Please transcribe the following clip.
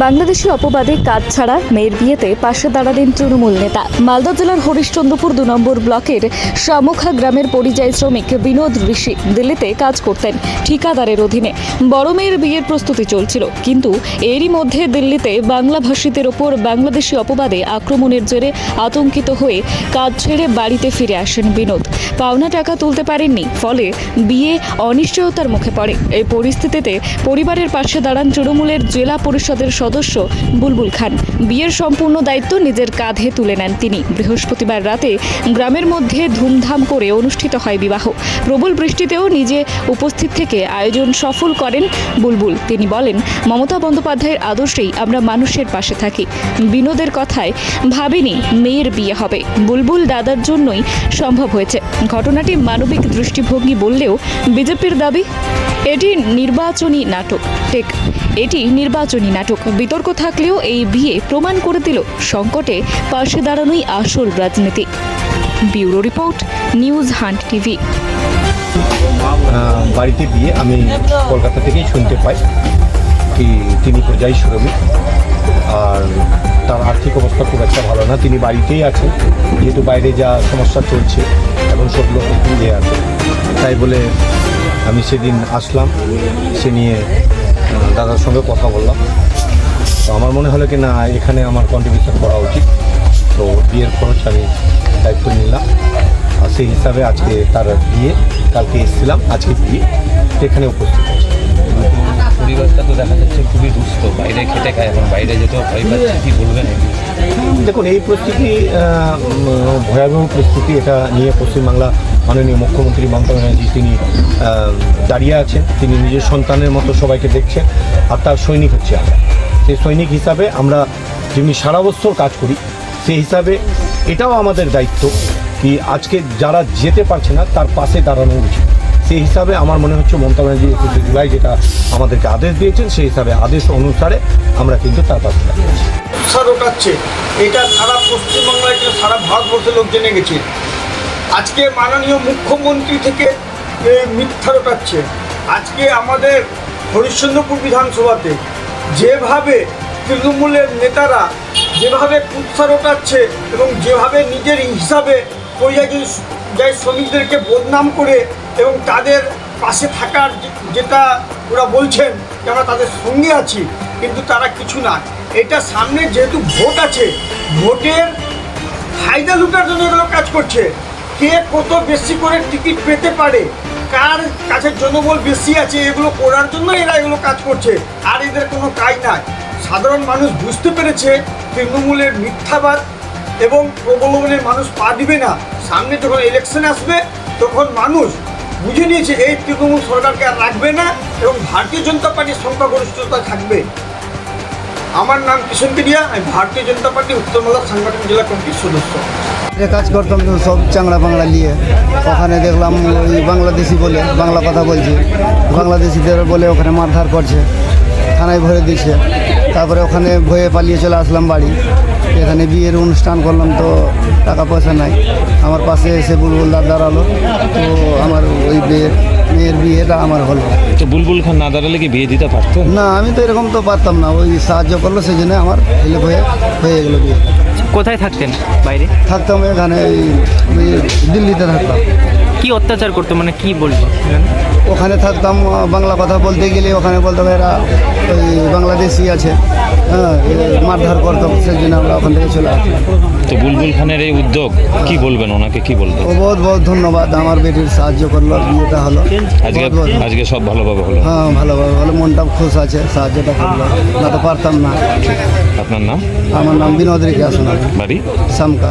বাংলাদেশি অপবাদে কাজ ছাড়া মেয়ের বিয়েতে পাশে দাঁড়ালেন তৃণমূল নেতা। মালদা জেলার হরিশ্চন্দ্রপুর দু নম্বর ব্লকের শামুখা গ্রামের পরিযায়ী শ্রমিক বিনোদ ঋষি দিল্লিতে কাজ করতেন ঠিকাদারের অধীনে। বড় মেয়ের বিয়ের প্রস্তুতি চলছিল, কিন্তু এরই মধ্যে দিল্লিতে বাংলা ভাষীদের ওপর বাংলাদেশি অপবাদে আক্রমণের জেরে আতঙ্কিত হয়ে কাজ ছেড়ে বাড়িতে ফিরে আসেন বিনোদ। পাওনা টাকা তুলতে পারেননি, ফলে বিয়ে অনিশ্চয়তার মুখে পড়ে। এই পরিস্থিতিতে পরিবারের পাশে দাঁড়ান তৃণমূলের জেলা পরিষদের সদস্য বুলবুল খান। বিয়ের সম্পূর্ণ দায়িত্ব নিজের কাঁধে তুলে নেন তিনি। বৃহস্পতিবার রাতে গ্রামের মধ্যে ধুমধাম করে অনুষ্ঠিত হয় বিবাহ। প্রবল বৃষ্টিতেও নিজে উপস্থিত থেকে আয়োজন সফল করেন বুলবুল। তিনি বলেন, মমতা বন্দ্যোপাধ্যায়ের আদর্শেই আমরা মানুষের পাশে থাকি। বিনোদের কথায় ভাবিনি মেয়ের বিয়ে হবে। বুলবুল দাদার জন্যই সম্ভব হয়েছে। ঘটনাটি মানবিক দৃষ্টিভঙ্গি বললেও বিজেপির দাবি, এটি নির্বাচনী নাটক। ঠিক এটি নির্বাচনী নাটক। বিতর্ক থাকলেও এই বিয়ে প্রমাণ করে দিল সংকটে পাশে দাঁড়ানোই আসল রাজনীতি। Bureau report, news hunt TV. বাড়িতে বিয়ে আমি কলকাতা থেকেই শুনতে পাই কি তিনি পর্যায়ী শ্রমিক আর তার আর্থিক অবস্থা খুব একটা ভালো না, তিনি বাড়িতেই আছেন। যেহেতু বাইরে যা সমস্যা চলছে এবং সেগুলো কিনে আছে তাই বলে আমি সেদিন আসলাম, সে নিয়ে দাদার সঙ্গে কথা বললাম। আমার মনে হলো কি না এখানে আমার কন্ট্রিবিউশন করা উচিত। তো বিয়ের খরচ আমি দায়িত্ব নিলাম। আর সেই হিসাবে আজকে তার বিয়ে কালকে এসেছিলাম আজকে বিয়ে। তো এখানে উপস্থিত আছি পরিবারটা তো দেখা যাচ্ছে খুবই দুস্থ বাইরে খেটে খায় এখন বাইরে যেতেও ভয় পাচ্ছে কি বলবেন দেখুন এই পরিস্থিতি ভয়াবহ পরিস্থিতি এটা নিয়ে পশ্চিমবাংলা মাননীয় মুখ্যমন্ত্রী মমতা ব্যানার্জি তিনি দাঁড়িয়ে আছেন। তিনি নিজের সন্তানের মতো সবাইকে দেখছেন আর তার সৈনিক হচ্ছে আমরা। সেই সৈনিক হিসাবে আমরা যেমনি সারা বছর কাজ করি, সেই হিসাবে এটাও আমাদের দায়িত্ব কি আজকে যারা যেতে পারছে না, তার পাশে দাঁড়ানো উচিত। সেই হিসাবে আমার মনে হচ্ছে মমতা ব্যানার্জি একুশে জুলাই যেটা আমাদেরকে আদেশ দিয়েছেন, সেই হিসাবে আদেশ অনুসারে আমরা কিন্তু তার পাশে দাঁড়িয়েছি এটা সারা পশ্চিমবাংলায় সারা ভারতবর্ষের লোক জেনে গেছে। আজকে মাননীয় মুখ্যমন্ত্রী থেকে মিথ্যা রটাচ্ছে। আজকে আমাদের হরিশ্চন্দ্রপুর বিধানসভাতে যেভাবে তৃণমূলের নেতারা যেভাবে কুৎসা রটাচ্ছে এবং যেভাবে নিজের হিসাবে পরিযায়ী শ্রমিকদেরকে বদনাম করে এবং তাদের পাশে থাকার যেটা ওরা বলছেন যে আমরা তাদের সঙ্গে আছি, কিন্তু তারা কিছু না। এটা সামনে যেহেতু ভোট আছে, ভোটের ফায়দা লুটার জন্য এগুলো কাজ করছে। কে কত বেশি করে টিকিট পেতে পারে কার কাছে জনবল বেশি আছে, এগুলো করার জন্য এরা এগুলো কাজ করছে। আর এদের কোনো কাজ নাই। সাধারণ মানুষ বুঝতে পেরেছে তৃণমূলের মিথ্যাবাদ এবং প্রবলনের মানুষ পা দিবে না। সামনে যখন ইলেকশন আসবে, তখন মানুষ বুঝে নিয়েছে এই তৃণমূল সরকারকে আর রাখবে না এবং ভারতীয় জনতা পার্টির সংখ্যাগরিষ্ঠতা থাকবে। আমার নাম কিষণ কেডিয়া আমি ভারতীয় জনতা পার্টি উত্তর মালদা সাংগঠনিক জেলা কমিটির সদস্য। কাজ করতাম তো সব চাংড়া বাংলা নিয়ে। ওখানে দেখলাম ওই বাংলাদেশি বলে, বাংলা কথা বলছে। বাংলাদেশিদের বলে ওখানে মারধার করছে, থানায় ভরে দিচ্ছে তারপরে ওখানে ভয়ে পালিয়ে চলে আসলাম বাড়ি। এখানে বিয়ের অনুষ্ঠান করলাম তো টাকা পয়সা নাই। আমার পাশে এসে বুলবুলদার দাঁড়াল। তো আমার ওই বিয়ের মেয়ের বিয়েটা আমার হলো। তো বুলবুল খান না দাঁড়ালে কি বিয়ে দিতে পারতো? না আমি তো এরকম তো পারতাম না। ওই সাহায্য করল সেই জন্য আমার ছেলে হয়ে হয়ে গেলো বিয়ে। কোথায় থাকতেন বাইরে? থাকতাম এখানে ওই দিল্লিতে থাকতাম। কি অত্যাচার করতো? মানে কি বলব? ওখানে থাকতাম বাংলা কথা বলতে গেলে ওখানে বলতাম এরা ওই বাংলাদেশি আছে। হ্যাঁ এ মারধর করতাম সেই জন্য আমরা ওখান থেকে চলে আসলাম তো বুলবুল খানের এই উদ্যোগ কি বলবেন ওনাকে কি বলবেন? ও বহুত বহুত ধন্যবাদ আমার বেটির সাহায্য করল বিয়েটা হলো। আজকে আজকে সব ভালোভাবে হলো। হ্যাঁ ভালোভাবে হলো মনটা খুশ আছে সাহায্যটা করল। না তো পারতাম না। আপনার নাম? আমার নাম বিনোদ রেখে আসুন বাড়ি? শামকা